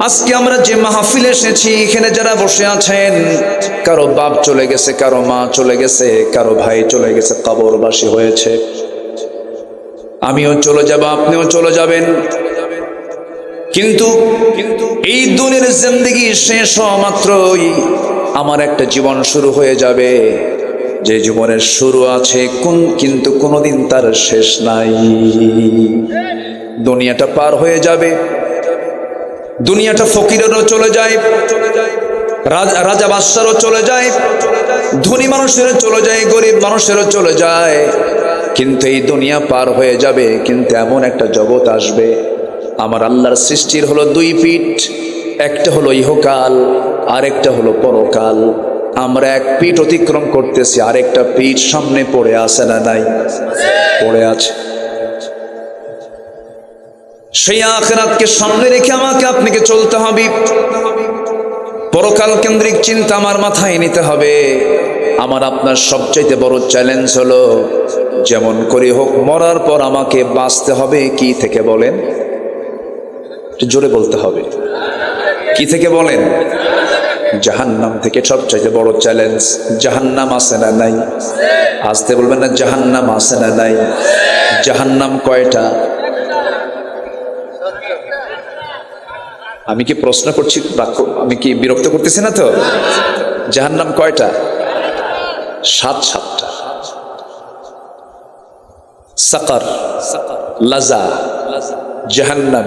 আজকে আমরা যে মাহফিলে এসেছি, এখানে যারা বসে আছেন, কারও বাপ চলে গেছে, কারও মা চলে গেছে, কারও ভাই চলে গেছে, কবরবাসী হয়েছে। আমিও চলে যাব, আপনিও চলে যাবেন। কিন্তু কিন্তু এই দুনিয়ার জিন্দগি শেষ হওয়া মাত্রই আমার একটা জীবন শুরু হয়ে যাবে। যে জীবনের শুরু আছে, কোন কিন্তু কোনোদিন তার শেষ নাই। দুনিয়াটা পার হয়ে যাবে। দুনিয়াটা ফকিরেরও চলে যায়, রাজা বাদশারও চলে যায়, ধনী মানুষেরও চলে যায়, গরিব মানুষেরও চলে যায়। কিন্তু এই দুনিয়া পার হয়ে যাবে, কিন্তু এমন একটা জগৎ আসবে। আমার আল্লাহর সৃষ্টির হলো দুই পিঠ, একটা হলো ইহকাল, আরেকটা হলো পরকাল। আমরা এক পিঠ অতিক্রম করতেছি, আরেকটা পিঠ সামনে পড়ে আছে না নাই? পড়ে আছে। সেই আখরাতকে সামনে রেখে আমাকে আপনাকে চলতে হবে। পরকাল কেন্দ্রিক চিন্তা আমার মাথায় নিতে হবে। আমার আপনার সবচাইতে বড় চ্যালেঞ্জ হলো, যেমন করে হোক মরার পর আমাকে বাঁচতে হবে, কি থেকে বলেন? জোরে বলতে হবে। কি থেকে বলেন? জাহান্নাম থেকে সবচাইতে বড় চ্যালেঞ্জ জাহান্নাম আছে না নাই? আসতে বলবেন না, জাহান্নাম আছে না নাই? জাহান্নাম কয়টা? আমি কি প্রশ্ন করছি আমি কি বিরক্ত করতেছি না তো? জাহান্নাম কয়টা? সাত, সাতটা। সাকার, লাজা, জাহান্নাম,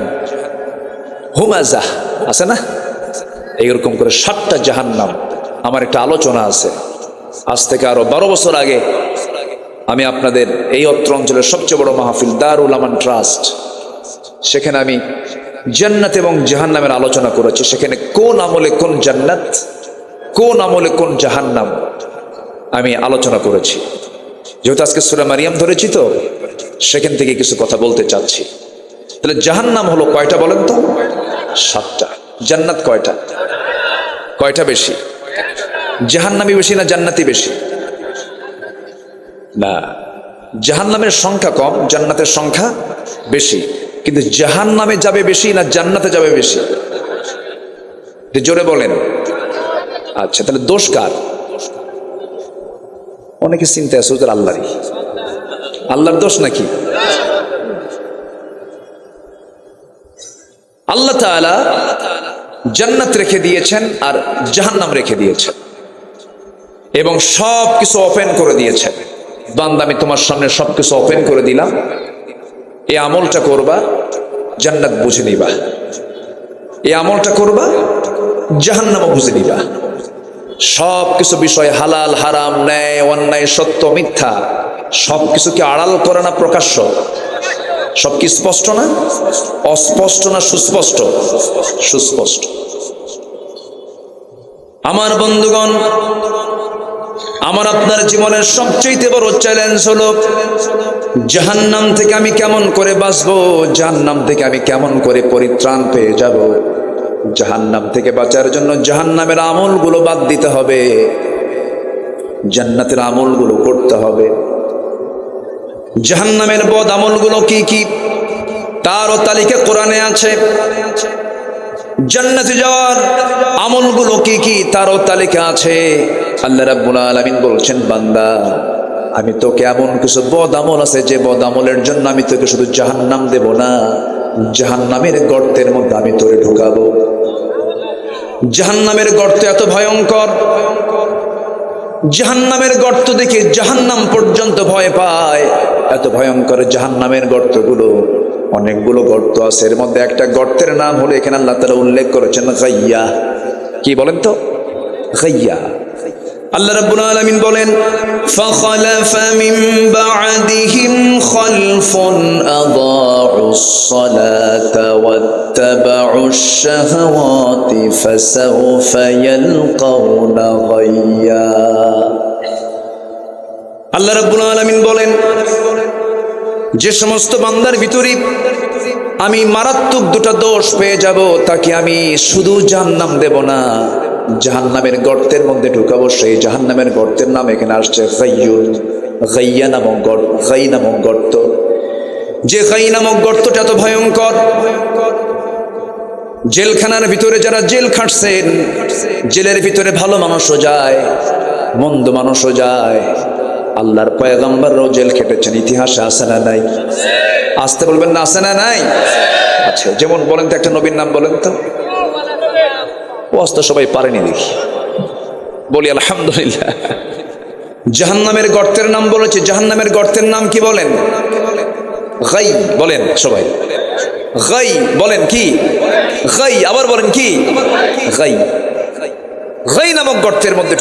হুমাজা, আছে না? এইরকম করে সাতটা জাহান্নাম। আমার একটা আলোচনা আছে। আজ থেকে আরও বারো বছর আগে আমি আপনাদের এই অত্র অঞ্চলের সবচেয়ে বড় মাহফিল, দারুল আমান ট্রাস্ট। সেখানে আমি জান্নাত এবং জাহান্নামের আলোচনা করেছি। সেখানে কোন আমলে কোন জান্নাত, কোন আমলে কোন জাহান্নাম আমি আলোচনা করেছি। যেহেতু আজকে সুরা মারিয়াম ধরেছি তো, সেখান থেকে কিছু কথা বলতে চাচ্ছি। তাহলে জাহান্নাম হলো কয়টা বলেন তো? সাতটা। জান্নাত কয়টা? কয়টা বেশি? জাহান্নামি বেশি না জান্নাতি বেশি? না। জাহান্নামের সংখ্যা কম, জান্নাতের সংখ্যা বেশি। কিন্তু জাহান নামে যাবে বেশি না জান্নাতে যাবে বেশি? জোরে বলেন। আচ্ছা তাহলে দোষ কার? অনেকে চিন্তা আছে, ওদের আল্লাহরই। আল্লাহর দোষ নাকি? আল্লাহ জান্নাত রেখে দিয়েছেন আর জাহান্নাম রেখে দিয়েছেন। এবং সব কিছু ওপেন করে দিয়েছেন। বান্দা, আমি তোমার সামনে সব কিছু ওপেন করে দিলাম। এই আমলটা করবা, জান্নাত বুঝে নিবা। এই আমলটা করবা, জাহান্নামও বুঝে নিবা। সব কিছু বিষয় হালাল, হারাম, ন্যায়, অন্যায়, সত্য, মিথ্যা সব কিছুকে আড়াল করে না প্রকাশ্য। সব কি স্পষ্ট না? অস্পষ্ট না সুস্পষ্ট? সুস্পষ্ট। আমার বন্ধুগণ, আমার আপনার জীবনের সবচেয়ে বড় চ্যালেঞ্জ হলো জাহান্নাম থেকে আমি কেমন করে বাঁচবো? জাহান্নাম থেকে আমি কেমন করে পরিত্রাণ পেয়ে যাব? জাহান্নাম থেকে বাঁচার জন্য জাহান্নামের আমলগুলো বাদ দিতে হবে। জান্নাতের আমলগুলো করতে হবে। জাহান্নামের বদ আমলগুলো কি কি? তারও তালিকা কোরআনে আছে। জান্নাতে যাওয়ার আমলগুলো কি কি? তারও তালিকা আছে। আল্লাহ রাব্বুল আলামিন বলছেন, বান্দা আমি তোকে এমন কিছু বদ আমল আছে যে বদ আমলের জন্য আমি তোকে শুধু জাহান্নাম দেব না, জাহান্নামের গর্তের মধ্যে আমি তোরে ঢুকাবো। জাহান্নামের গর্ত এত ভয়ঙ্কর। জাহান্নামের গর্ত দেখে জাহান্নাম পর্যন্ত ভয় পায়। এত ভয়ঙ্কর জাহান্নামের গর্তগুলো, অনেকগুলো গর্ত আছে। এর মধ্যে একটা গর্তের নাম হলো, এখানে আল্লাহ তালা উল্লেখ করেছেন কি বলেন তো? গাইয়া। আল্লাহ রাব্বুল আলামিন বলেন, ফাখালাফা মিন বা'দিহিম খালফুন আদাউস সালাতা ওয়াত্তাবাউশ-শাহাওয়াতি ফাসাউফা ইয়ালকাউনা গায়্যা আল্লাহ রাব্বুল আলামিন বলেন, যে সমস্ত বান্দার ভিতরে আমি মারাত্মক দুটা দোষ পেয়ে যাব, তাকে আমি শুধু জান্নাম দেব না। জাহান্নামের গর্তের মধ্যে ঢুকাবো, সেই জাহান্নামের গর্তের নাম এখানে আসছে গাইয়া নামক গর্ত গর্ত। যে গাই নামক গর্তটা এত ভয়ঙ্কর। জেলখানার ভিতরে যারা জেল খাটছেন, জেলের ভিতরে ভালো মানুষও যায়, মন্দ মানুষও যায়। আল্লাহর পয়গম্বররাও জেল খেটেছেন, ইতিহাসে আছে না নাই? আসতে বলবেন না আসে না নাই? আচ্ছা যেমন বলেন তো, একটা নবীর নাম বলেন তো। ওয়াজ তো সবাই পারেনি দেখি। বলি, আলহামদুলিল্লাহ। জাহান্নামের গর্তের নাম বলেছে। জাহান্নামের গর্তের নাম কি বলেন? গাই বলেন সবাই। গাই বলেন কি? গাই, আবার বলেন কি? গাই। গাই নামক গর্তের মধ্যে